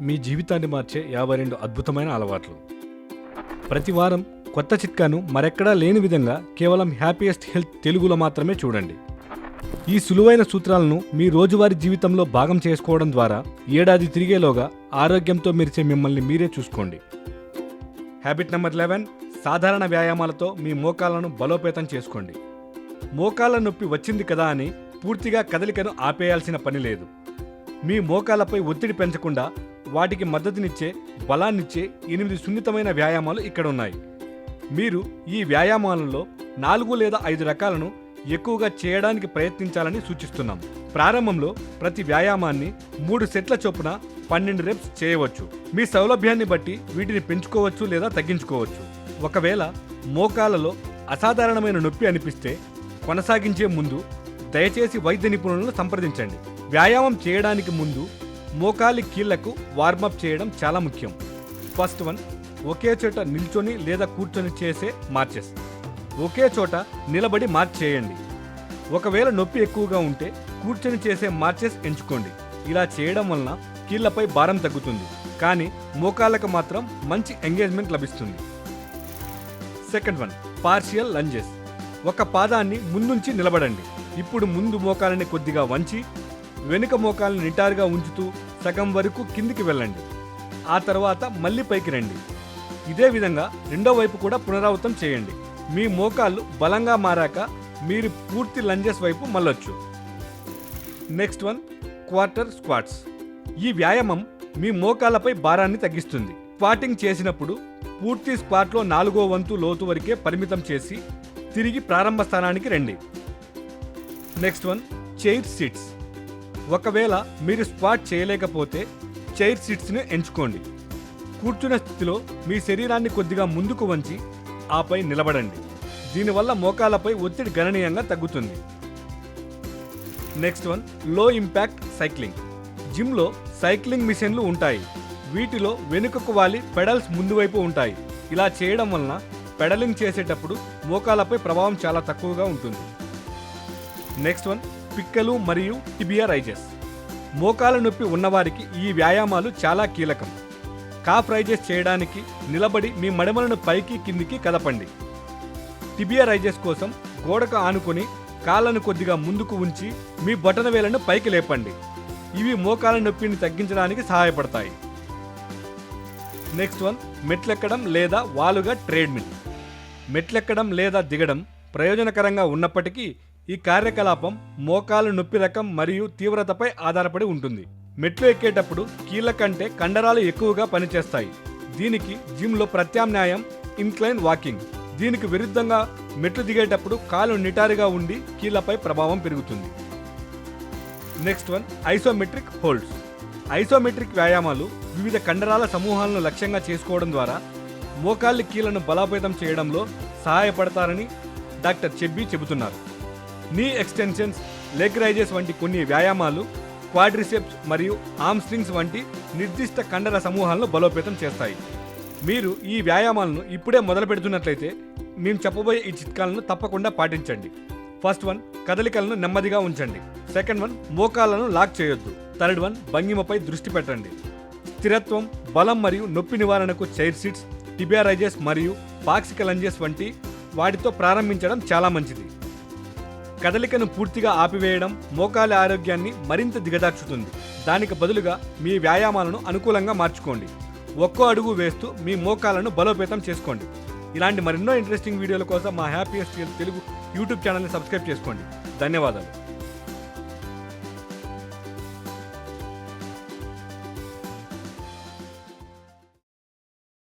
మీ జీవితాన్ని మార్చే యాభై రెండు అద్భుతమైన అలవాట్లు. ప్రతి వారం కొత్త చిట్కాను మరెక్కడా లేని విధంగా కేవలం హ్యాపీయెస్ట్ హెల్త్ తెలుగులో మాత్రమే చూడండి. ఈ సులువైన సూత్రాలను మీ రోజువారీ జీవితంలో భాగం చేసుకోవడం ద్వారా ఏడాది తిరిగేలోగా ఆరోగ్యంతో మెరిచే మిమ్మల్ని మీరే చూసుకోండి. హ్యాబిట్ నెంబర్ లెవెన్ సాధారణ వ్యాయామాలతో మీ మోకాలను బలోపేతం చేసుకోండి. మోకాల నొప్పి వచ్చింది కదా అని పూర్తిగా కదలికను ఆపేయాల్సిన పని లేదు. మీ మోకాలపై ఒత్తిడి పెంచకుండా వాటికి మద్దతునిచ్చే బలాన్నిచ్చే ఎనిమిది సున్నితమైన వ్యాయామాలు ఇక్కడ ఉన్నాయి మీరు ఈ వ్యాయామాలలో నాలుగు లేదా ఐదు రకాలను ఎక్కువగా చేయడానికి ప్రయత్నించాలని సూచిస్తున్నాం. ప్రారంభంలో ప్రతి వ్యాయామాన్ని మూడు సెట్ల చొప్పున పన్నెండు రెప్స్ చేయవచ్చు. మీ సౌలభ్యాన్ని బట్టి వీటిని పెంచుకోవచ్చు లేదా తగ్గించుకోవచ్చు. ఒకవేళ మోకాలలో అసాధారణమైన నొప్పి అనిపిస్తే కొనసాగించే ముందు దయచేసి వైద్య నిపుణులను సంప్రదించండి. వ్యాయామం చేయడానికి ముందు మోకాలి కీళ్ళకు వార్మప్ చేయడం చాలా ముఖ్యం. ఫస్ట్ వన్ ఒకే చోట నిల్చొని లేదా కూర్చొని చేసే మార్చెస్. ఒకే చోట నిలబడి మార్చ్ చేయండి. ఒకవేళ నొప్పి ఎక్కువగా ఉంటే కూర్చొని చేసే మార్చెస్ ఎంచుకోండి. ఇలా చేయడం వలన కీళ్ళపై భారం తగ్గుతుంది. కానీ మోకాళ్ళకు మాత్రం మంచి ఎంగేజ్మెంట్ లభిస్తుంది. Second one partial lunges. ఒక పాదాన్ని ముందుంచి నిలబడండి. ఇప్పుడు ముందు మోకాలని కొద్దిగా వంచి వెనుక మోకాలను నిటారుగా ఉంచుతూ సగం వరకు కిందికి వెళ్ళండి. ఆ తర్వాత మళ్ళీ పైకి రండి. ఇదే విధంగా రెండో వైపు కూడా పునరావృతం చేయండి. మీ మోకాళ్ళు బలంగా మారాక మీరు పూర్తి లంజెస్ వైపు మళ్ళొచ్చు. Next one quarter squats. ఈ వ్యాయామం మీ మోకాళ్ళపై భారాన్ని తగ్గిస్తుంది. స్క్వాటింగ్ చేసినప్పుడు పూర్తి స్క్వాట్లో నాలుగో వంతు లోతు వరకే పరిమితం చేసి తిరిగి ప్రారంభ స్థానానికి రండి. Next one chair seats. ఒకవేళ మీరు స్క్వాట్ చేయలేకపోతే చైర్ సీట్స్ని ఎంచుకోండి. కూర్చున్న స్థితిలో మీ శరీరాన్ని కొద్దిగా ముందుకు వంచి ఆపై నిలబడండి. దీనివల్ల మోకాలపై ఒత్తిడి గణనీయంగా తగ్గుతుంది. నెక్స్ట్ వన్లో ఇంపాక్ట్ సైక్లింగ్ జిమ్లో సైక్లింగ్ మిషన్లు ఉంటాయి. వీటిలో వెనుకకు వాలి పెడల్స్ ముందువైపు ఉంటాయి. ఇలా చేయడం వలన పెడలింగ్ చేసేటప్పుడు మోకాలపై ప్రభావం చాలా తక్కువగా ఉంటుంది. నెక్స్ట్ వన్ పిక్కలు మరియు టిబియా రైజెస్. మోకాల నొప్పి ఉన్నవారికి ఈ వ్యాయామాలు చాలా కీలకం. కాఫ్ రైజెస్ చేయడానికి నిలబడి మీ మడమలను పైకి కిందికి కదపండి. టిబియా రైజెస్ కోసం గోడకు ఆనుకొని కాళ్ళను కొద్దిగా ముందుకు ఉంచి మీ బొటన వేలను పైకి లేపండి. ఇవి మోకాల నొప్పిని తగ్గించడానికి సహాయపడతాయి. నెక్స్ట్ వన్ మెట్లెక్కడం లేదా వాలుగా ట్రేడ్మిల్. మెట్లెక్కడం లేదా దిగడం ప్రయోజనకరంగా ఉన్నప్పటికీ ఈ కార్యకలాపం మోకాలు నొప్పి రకం మరియు తీవ్రతపై ఆధారపడి ఉంటుంది. మెట్లు ఎక్కేటప్పుడు కీళ్ళ కంటే కండరాలు ఎక్కువగా పనిచేస్తాయి. దీనికి జిమ్లో ప్రత్యామ్నాయం ఇన్క్లైన్ వాకింగ్. దీనికి విరుద్ధంగా మెట్లు దిగేటప్పుడు కాలు నిటారుగా ఉండి కీళ్ళపై ప్రభావం పెరుగుతుంది. Next one isometric holds. Isometric వ్యాయామాలు వివిధ కండరాల సమూహాలను లక్ష్యంగా చేసుకోవడం ద్వారా మోకాళ్ళ కీళ్ళను బలోపేతం చేయడంలో సహాయపడతారని డాక్టర్ చెబ్బి చెబుతున్నారు. నీ ఎక్స్టెన్షన్స్ లెగ్ రైజెస్ వంటి కొన్ని వ్యాయామాలు క్వాడ్రిసెప్స్ మరియు ఆమ్స్ట్రింగ్స్ వంటి నిర్దిష్ట కండర సమూహాలను బలోపేతం చేస్తాయి. మీరు ఈ వ్యాయామాలను ఇప్పుడే మొదలు పెడుతున్నట్లయితే మేము చెప్పబోయే ఈ చిట్కాలను తప్పకుండా పాటించండి. ఫస్ట్ వన్ కదలికలను నెమ్మదిగా ఉంచండి. సెకండ్ వన్ మోకాళ్ళను లాక్ చేయొద్దు. థర్డ్ వన్ భంగిమపై దృష్టి పెట్టండి. స్థిరత్వం బలం మరియు నొప్పి నివారణకు చైర్ సీట్స్ టిబియా రైజెస్ మరియు పాక్సిక లంజెస్ వంటి వాటితో ప్రారంభించడం చాలా మంచిది. కదలికను పూర్తిగా ఆపివేయడం మోకాల ఆరోగ్యాన్ని మరింత దిగదార్చుతుంది. దానికి బదులుగా మీ వ్యాయామాలను అనుకూలంగా మార్చుకోండి. ఒక్కో అడుగు వేస్తూ మీ మోకాలను బలోపేతం చేసుకోండి. ఇలాంటి మరెన్నో ఇంట్రెస్టింగ్ వీడియోల కోసం మా హ్యాపీయెస్ట్ తెలుగు యూట్యూబ్ ఛానల్ని సబ్స్క్రైబ్ చేసుకోండి. ధన్యవాదాలు.